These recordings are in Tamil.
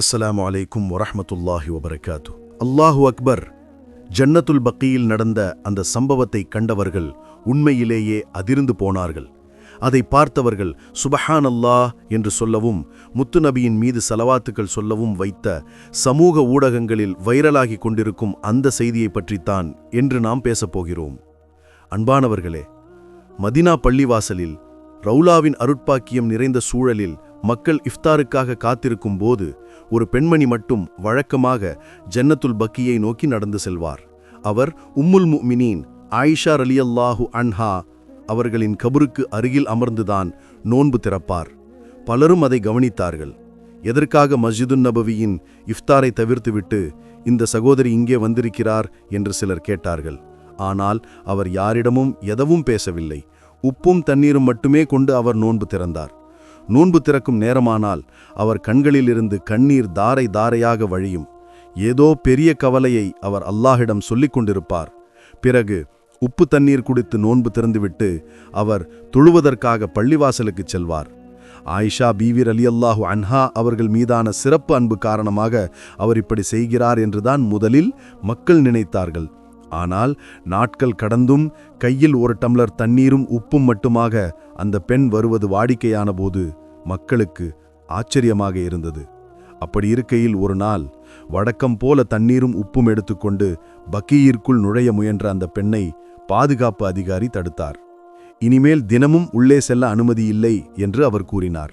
அஸ்ஸலாமு அலைக்கும் வரஹ்மத்துல்லாஹி வபரகாத்து அல்லாஹு அக்பர் ஜன்னத்துல் பக்கியில் நடந்த அந்த சம்பவத்தை கண்டவர்கள் உண்மையிலேயே அதிர்ந்து போனார்கள். அதை பார்த்தவர்கள் சுபஹான் அல்லாஹ் என்று சொல்லவும் முத்துநபியின் மீது செலவாத்துக்கள் சொல்லவும் வைத்த சமூக ஊடகங்களில் வைரலாகி கொண்டிருக்கும் அந்த செய்தியை பற்றித்தான் என்று நாம் பேசப் போகிறோம். அன்பானவர்களே மதினா பள்ளிவாசலில் ரவுலாவின் அருட்பாக்கியம் நிறைந்த சூழலில் மக்கள் இஃப்தாருக்காக காத்திருக்கும் போது ஒரு பெண்மணி மட்டும் வழக்கமாக ஜன்னத்துல் பக்கியை நோக்கி நடந்து செல்வார். அவர் உம்முல் முமினீன் ஆயிஷா ரலியல்லாஹு அன்ஹா அவர்களின் கபருக்கு அருகில் அமர்ந்துதான் நோன்பு திறப்பார். பலரும் அதை கவனித்தார்கள். எதற்காக மஸ்ஜிதுன் நபவியின் இஃப்தாரை தவிர்த்துவிட்டு இந்த சகோதரி இங்கே வந்திருக்கிறார் என்று சிலர் கேட்டார்கள். ஆனால் அவர் யாரிடமும் எதவும் பேசவில்லை. உப்பும் தண்ணீரும் மட்டுமே கொண்டு அவர் நோன்பு திறந்தார். நோன்பு திறக்கும் நேரமானால் அவர் கண்களிலிருந்து கண்ணீர் தாரை தாரையாக வழியும். ஏதோ பெரிய கவலையை அவர் அல்லாஹிடம் சொல்லிக் கொண்டிருப்பார். பிறகு உப்பு தண்ணீர் குடித்து நோன்பு திறந்துவிட்டு அவர் துழுவதற்காக பள்ளிவாசலுக்குச் செல்வார். ஆயிஷா பீவிர் அலி அல்லாஹு அன்ஹா அவர்கள் மீதான சிறப்பு அன்பு காரணமாக அவர் இப்படி செய்கிறார் என்றுதான் முதலில் மக்கள் நினைத்தார்கள். ஆனால் நாட்கள் கடந்தும் கையில் ஒரு டம்ளர் தண்ணீரும் உப்பும் மட்டுமாக அந்த பெண் வருவது வாடிக்கையான போது மக்களுக்கு ஆச்சரியமாக இருந்தது. அப்படி இருக்கையில் ஒரு நாள் வழக்கம் போல தண்ணீரும் உப்பும் எடுத்துக்கொண்டு பக்கீயிற்குள் நுழைய முயன்ற அந்த பெண்ணை பாதுகாப்பு அதிகாரி தடுத்தார். இனிமேல் தினமும் உள்ளே செல்ல அனுமதி இல்லை என்று அவர் கூறினார்.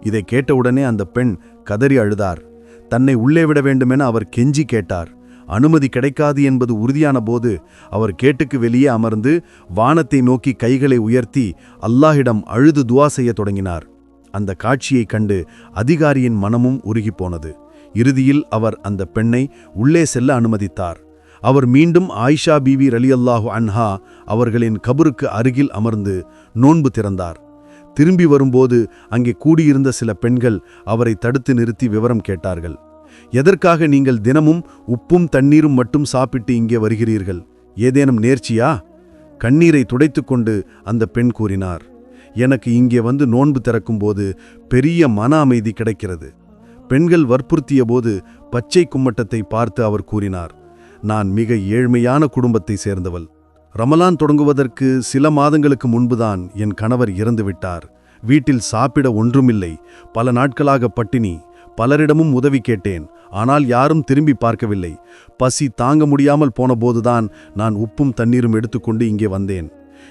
இதை கேட்டவுடனே அந்த பெண் கதறி அழுதார். தன்னை உள்ளே விட வேண்டுமென அவர் கெஞ்சி கேட்டார். அனுமதி கிடைக்காது என்பது உறுதியான போது அவர் கேட்டுக்கு வெளியே அமர்ந்து வானத்தை நோக்கி கைகளை உயர்த்தி அல்லாஹிடம் அழுது துவா செய்ய தொடங்கினார். அந்த காட்சியைக் கண்டு அதிகாரியின் மனமும் உருகிப்போனது. இறுதியில் அவர் அந்த பெண்ணை உள்ளே செல்ல அனுமதித்தார். அவர் மீண்டும் ஆயிஷா பீவி ரலியல்லாஹு அன்ஹா அவர்களின் கபருக்கு அருகில் அமர்ந்து நோன்பு திறந்தார். திரும்பி வரும்போது அங்கே கூடியிருந்த சில பெண்கள் அவரை தடுத்து நிறுத்தி விவரம் கேட்டார்கள். எதற்காக நீங்கள் தினமும் உப்பும் தண்ணீரும் மட்டும் சாப்பிட்டு இங்கே வருகிறீர்கள்? ஏதேனும் நேர்ச்சியா? கண்ணீரை துடைத்துக்கொண்டு அந்த பெண் கூறினார். எனக்கு இங்கே வந்து நோன்பு திறக்கும்போது பெரிய மன அமைதி கிடைக்கிறது. பெண்கள் வற்புறுத்திய போது பச்சை கும்மட்டத்தை பார்த்து அவர் கூறினார். நான் மிக ஏழ்மையான குடும்பத்தை சேர்ந்தவள். ரமலான் தொடங்குவதற்கு சில மாதங்களுக்கு முன்புதான் என் கணவர் இறந்துவிட்டார். வீட்டில் சாப்பிட ஒன்றுமில்லை. பல நாட்களாக பட்டினி பலரிடமும் உதவி கேட்டேன். ஆனால் யாரும் திரும்பி பார்க்கவில்லை. பசி தாங்க முடியாமல் போனபோதுதான் நான் உப்பும் தண்ணீரும் எடுத்துக்கொண்டு இங்கே வந்தேன்.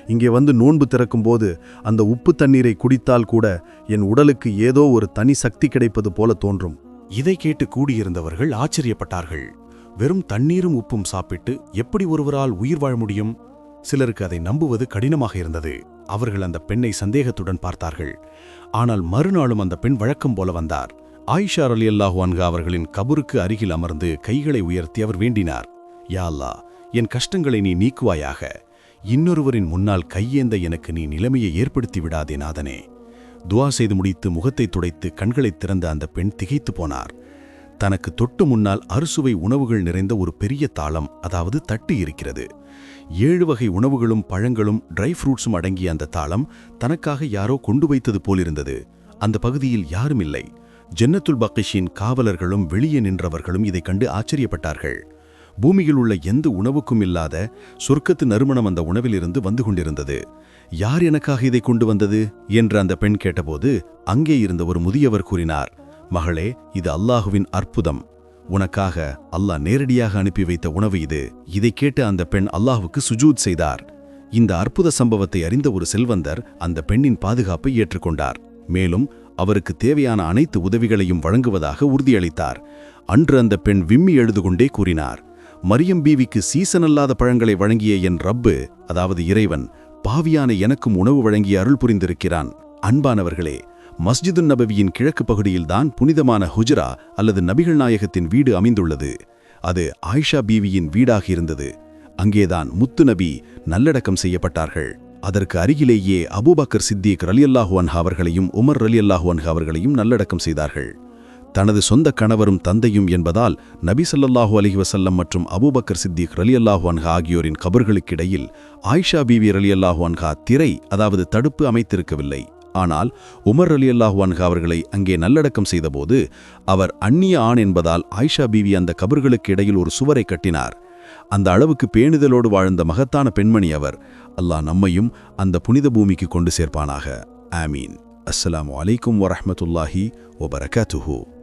இங்கே வந்து நோன்பு திறக்கும்போது அந்த உப்பு தண்ணீரை குடித்தால் கூட என் உடலுக்கு ஏதோ ஒரு தனி சக்தி கிடைப்பது போல தோன்றும். இதை கேட்டு கூடியிருந்தவர்கள் ஆச்சரியப்பட்டார்கள். வெறும் தண்ணீரும் உப்பும் சாப்பிட்டு எப்படி ஒருவரால் உயிர் வாழ முடியும்? சிலருக்கு அதை நம்புவது கடினமாக இருந்தது. அவர்கள் அந்த பெண்ணை சந்தேகத்துடன் பார்த்தார்கள். ஆனால் மறுநாளும் அந்த பெண் வழக்கம் போல வந்தார். ஆயிஷா அலி அல்லாஹு அன்கா அவர்களின் கபருக்கு அருகில் அமர்ந்து கைகளை உயர்த்தி அவர் வேண்டினார். யா அல்லா என் கஷ்டங்களை நீ நீக்குவாயாக. இன்னொருவரின் முன்னால் கையேந்த எனக்கு நீ நிலைமையை ஏற்படுத்தி விடாதே நாதனே. துவா செய்து முடித்து முகத்தை துடைத்து கண்களைத் திறந்த அந்த பெண் திகைத்து போனார். தனக்கு தொட்டு முன்னால் அறுசுவை உணவுகள் நிறைந்த ஒரு பெரிய தாளம் அதாவது தட்டு இருக்கிறது. ஏழு வகை உணவுகளும் பழங்களும் ட்ரை ஃப்ரூட்ஸும் அடங்கிய அந்த தாளம் தனக்காக யாரோ கொண்டு வைத்தது போலிருந்தது. அந்த பகுதியில் யாரும் இல்லை. ஜென்னத்துல் பக்கிஷின் காவலர்களும் வெளியே நின்றவர்களும் இதைக் கண்டு ஆச்சரியப்பட்டார்கள். பூமியில் உள்ள எந்த உணவுக்கும் இல்லாத சொர்க்கத்து நறுமணம் அந்த உணவிலிருந்து வந்து கொண்டிருந்தது. யார் எனக்காக இதை கொண்டு வந்தது? என்று அந்த பெண் கேட்டபோது அங்கே இருந்த ஒரு முதியவர் கூறினார் மகளே இது அல்லாஹுவின் அற்புதம். உனக்காக அல்லாஹ் நேரடியாக அனுப்பி வைத்த உணவு இது. இதை கேட்டு அந்த பெண் அல்லாஹுக்கு சுஜூத் செய்தார். இந்த அற்புத சம்பவத்தை அறிந்த ஒரு செல்வந்தர் அந்த பெண்ணின் பாதுகாப்பை ஏற்றுக்கொண்டார். மேலும் அவருக்கு தேவையான அனைத்து உதவிகளையும் வழங்குவதாக உறுதியளித்தார். அன்று அந்த பெண் விம்மி எழுது கொண்டே கூறினார் மரியம் பீவிக்கு சீசனல்லாத பழங்களை வழங்கிய என் ரப்பு அதாவது இறைவன் பாவியான எனக்கும் உணவு வழங்கி அருள் புரிந்திருக்கிறான். அன்பானவர்களே மஸ்ஜிதுன் நபவியின் கிழக்கு பகுதியில்தான் புனிதமான ஹுஜரா அல்லது நபிகள் நாயகத்தின் வீடு அமைந்துள்ளது. அது ஆயிஷா பீவியின் வீடாக இருந்தது. அங்கேதான் முத்து நபி நல்லடக்கம் செய்யப்பட்டார்கள். அதற்கு அருகிலேயே அபூபக்கர் சித்திக் ரலி அல்லாஹுவன்ஹா அவர்களையும் உமர் ரலி அல்லாஹுவன்ஹா அவர்களையும் நல்லடக்கம் செய்தார்கள். தனது சொந்த கணவரும் தந்தையும் என்பதால் நபி ஸல்லல்லாஹு அலைஹி மற்றும் அபூபக்கர் சித்திக் ரலியல்லாஹு அன்ஹா ஆகியோரின் கபர்களுக்கிடையில் ஆயிஷா பீவி ரலியல்லாஹு அன்ஹா திரை அதாவது தடுப்பு அமைத்திருக்கவில்லை. ஆனால் உமர் அலி அல்லாஹுவான்ஹா அவர்களை அங்கே நல்லடக்கம் செய்தபோது அவர் அந்நிய ஆண் என்பதால் ஆயிஷா பீவி அந்த கபர்களுக்கு இடையில் ஒரு சுவரை கட்டினார். அந்த அளவுக்கு பேணுதலோடு வாழ்ந்த மகத்தான பெண்மணி அவர். அல்லாஹ் நம்மையும் அந்த புனித பூமிக்கு கொண்டு சேர்ப்பானாக. ஆமீன். அஸ்லாம் அலைக்கும் வரமத்துல்லாஹி ஒபரகாத்துஹூ